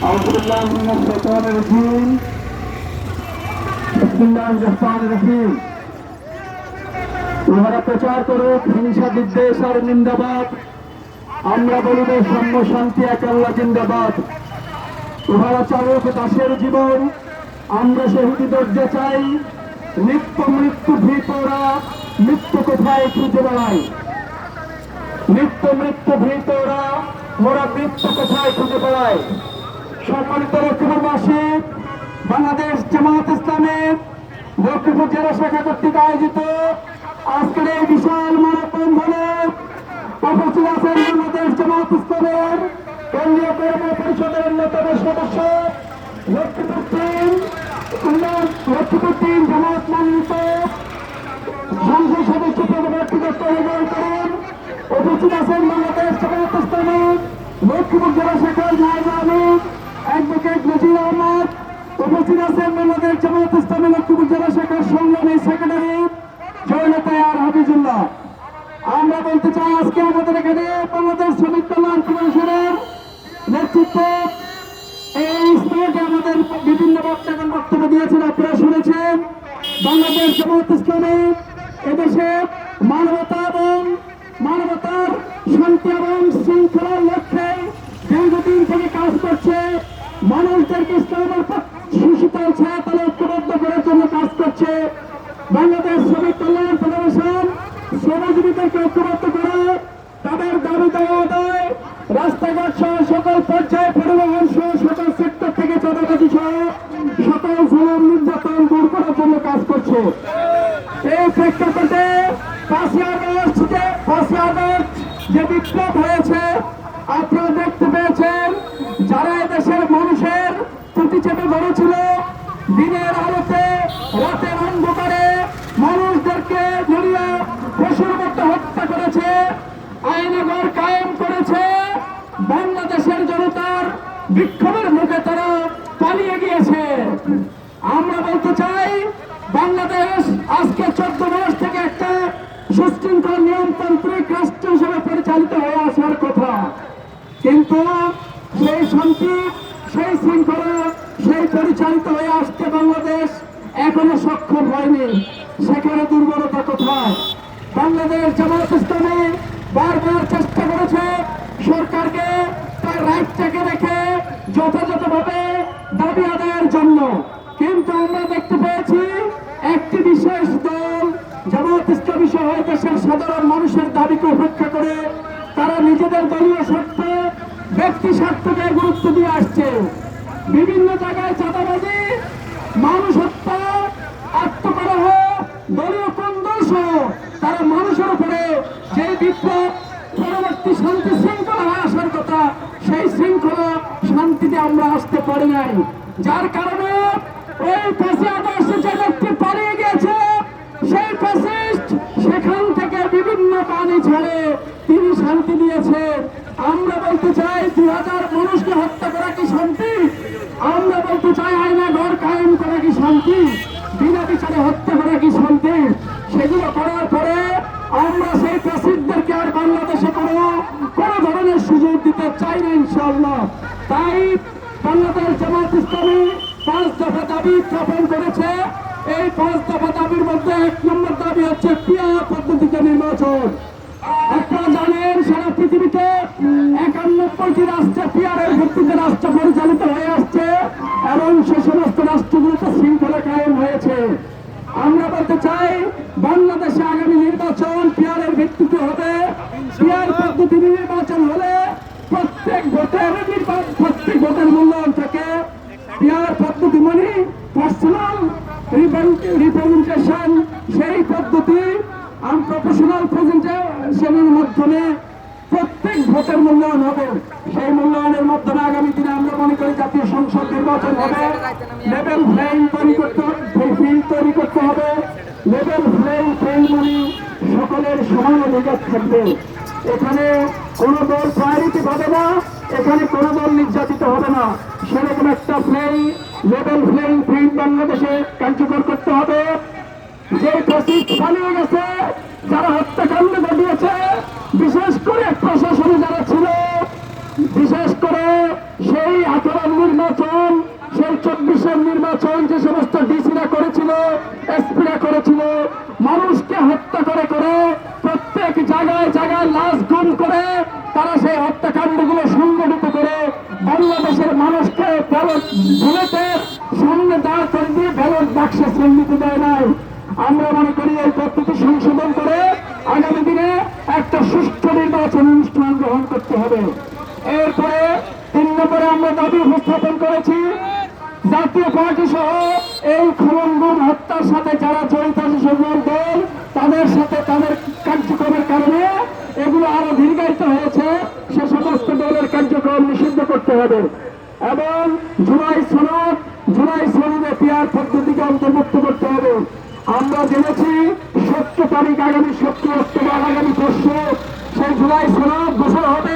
أعوذ بالله من الشيطان الرجيم بسم الله الرحمن الرحيم উহারা প্রচার করুক হিংসা বিদ্বেষ আর নিন্দাবাদ আমরা বলিব সাম্য শান্তি এক আল্লাহ জিন্দাবাদ উহারা চালক দাসের জীবন আমরা শহীদি দর্জে চাই নিত্য মৃত্যু ভীতরা মৃত্যু কোথায় খুঁজে বেড়াই নিত্য মৃত্যু ভীতরা মোরা মৃত্যু কোথায় খুঁজে বেড়াই সম্মানিত লক্ষ্মীপুরবাসী বাংলাদেশ জামাত ইসলামের লক্ষ্মীপুর জেলা শাখা কর্তৃক আয়োজিত আজকের এই বিশাল ধরে উপস্থিত আছেন বাংলাদেশ জামাত ইসলামের কেন্দ্রীয় কর্ম পরিষদের অন্যতম সদস্য, লক্ষ্মীপুর তিন লক্ষ্মীপুর তিন জামাত মনোনীত সংসদ সদস্য পদপ্রার্থী উপস্থিত আছেন বাংলাদেশ জামাত লক্ষ্মীপুর আছেন বাংলাদেশ জামাত ইসলামী লক্ষ্মীপুর জেলা শাখার সংগ্রামী সেক্রেটারি জয়নতা আর বলতে চাই আজকে আমাদের এখানে বাংলাদেশ শ্রমিক কল্যাণ কমিশনের নেতৃত্বে। এই স্টেটে আমাদের বিভিন্ন বক্তাগণ বক্তব্য দিয়েছেন, আপনারা শুনেছেন। বাংলাদেশ জামাত ইসলামী এদেশে মানবতা শান্তি এবং শৃঙ্খলার লক্ষ্যে দীর্ঘদিন থেকে কাজ করছে। মানুষদেরকে ইসলামের সুশীতল ছায়াতলে ঐক্যবদ্ধ করার জন্য কাজ করছে। বাংলাদেশ শ্রমিক কল্যাণ ফেডারেশন শ্রমজীবীদেরকে ঐক্যবদ্ধ করে তাদের দাবি দেওয়া আদায় রাস্তাঘাট সহ সকল পর্যায়ে পরিবহন সহ সকল সেক্টর থেকে চাঁদাবাজি সহ সকল জুলুম, নির্যাতন দূর করার জন্য কাজ করছে। এই প্রেক্ষাপটে পাঁচই আগস্ট পাঁচই আগস্ট যে বিপ্লব হয়েছে, আপনারা দেখতে পেয়েছেন, যারা এদেশের মানুষের প্রতি চেপে ধরেছিল, দিনের আলোতে, রাতের অন্ধকারে মানুষদেরকে জড়িয়ে পশুর মতো হত্যা করেছে আইনগর কায়েম করেছে, বাংলাদেশের জনতার বিক্ষোভের মুখে তারা পালিয়ে গিয়েছে। আমরা বলতে চাই, বাংলাদেশ আজকে চোদ্দ মাস থেকে একটা সুশৃঙ্খল নিয়মতান্ত্রিক রাষ্ট্র হিসেবে পরিচালিত হয়ে আসার কথা কিন্তু সেই শান্তি, সেই শৃঙ্খলা, সেই পরিচালিত হয়ে আসতে বাংলাদেশ, এখনও সক্ষম হয়নি। সেখানে দুর্বলতা কোথায়? বাংলাদেশ জামাত ইসলামী বারবার চেষ্টা করেছে সরকারকে তার রাইটটাকে রেখে যথাযথভাবে দাবি আদায়ের জন্য। কিন্তু আমরা দেখতে পেয়েছি একটি বিশেষ দল জামাত ইসলামী সহ দেশের সাধারণ মানুষের দাবিকে উপেক্ষা করে তারা নিজেদের দলীয় স্বার্থে ব্যক্তি স্বার্থকে গুরুত্ব দিয়ে আসছে। বিভিন্ন জায়গায় চাঁদাবাজি, মানুষ হত্যা আত্মকলহ দলীয় কন্দল সহ তারা মানুষের উপরে যে বিপ্লব, পরবর্তী শান্তি শৃঙ্খলা আসার কথা, সেই শৃঙ্খলা শান্তিতে আমরা আসতে পারি নাই। যার কারণে ওই পাশে আগস্ট যে ব্যক্তি পালিয়ে গেছে সেই ফ্যাসিস্ট সেখান থেকে বিভিন্ন পানি ছাড়ে তিনি শান্তি দিয়েছে আমরা বলতে চাই দুই হাজার মানুষকে হত্যা করা কি শান্তি? আমরা বলতে চাই আয়না ঘর কায়েম করা কি শান্তি? বিনা বিচারে হত্যা করা কি শান্তি? সেগুলো করার পরে আমরা সেই ফ্যাসিস্টদেরকে আর বাংলাদেশে কোনো কোনো ধরনের সুযোগ দিতে চাই না, ইনশাআল্লাহ। তাই বাংলাদেশ জামাত ইসলামী পাঁচ দফা দাবি উত্থাপন করেছে। এই পাঁচ দফা দাবির মধ্যে এক নম্বর দাবি হচ্ছে পিয়া পদ্ধতিতে নির্বাচন। আপনারা জানেন, সারা আগামী নির্বাচন পিয়ারের ভিত্তিতে হবে। পিয়ার পদ্ধতি নির্বাচন হলে প্রত্যেক ভোটের প্রত্যেক ভোটের মূল্যায়ন থাকে। পিয়ার পদ্ধতি মানে পার্সোনাল রিপ্রেজেন্টেশন সেই পদ্ধতি আনপ্রফেশনাল প্রেজেন্টেশনের মাধ্যমে প্রত্যেক ভোটের মূল্যায়ন হবে। সেই মূল্যায়নের মাধ্যমে আগামী দিনে আমরা মনে করি জাতীয় সংসদ নির্বাচন হবে। লেভেল প্লেইং সমান অধিকার থাকবে। এখানে কোনো দল প্রায়োরিটি পাবে না, এখানে কোনো দল নির্যাতিত হবে না। সেরকম একটা প্লেয়িং লেভেল প্লেয়িং ফিল্ড বাংলাদেশে কার্যকর করতে হবে। যে প্রসিক চালিয়ে গেছে, যারা হত্যাকাণ্ড ঘটিয়েছে, বিশেষ করে প্রশাসন যারা ছিল, বিশেষ করে সেই আচরণ নির্বাচন, সেই চব্বিশের নির্বাচন যে সমস্ত ডিসিরা করেছিল এসপিরা করেছিল, মানুষকে হত্যা করে মানুষকে ব্যালট ভোটের সামনে দাঁড় করে দিয়ে ব্যালট বাক্সে চিহ্নিত দেয় নাই। আমরা মনে করি এই পদ্ধতি সংশোধন করে আগামী দিনে একটা সুষ্ঠু নির্বাচন অনুষ্ঠান গ্রহণ করতে হবে। এরপরে তিন নম্বরে আমরা দাবি উপস্থাপন করেছি, জাতীয় পার্টি সহ এই খুন হত্যার সাথে যারা জড়িত আছে সেগুলোর দল, তাদের সাথে তাদের কার্যক্রমের কারণে এগুলো আরও দীর্ঘায়িত হয়েছে। সে সমস্ত দলের কার্যক্রম নিষিদ্ধ করতে হবে। এবং জুলাই সনদ, জুলাই সনদে পিয়ার পদ্ধতিকে অন্তর্ভুক্ত করতে হবে। আমরা জেনেছি সত্য তারিখ আগামী সত্য অক্টোবর আগামী পরশু সেই জুলাই সনদ ঘোষণা হবে।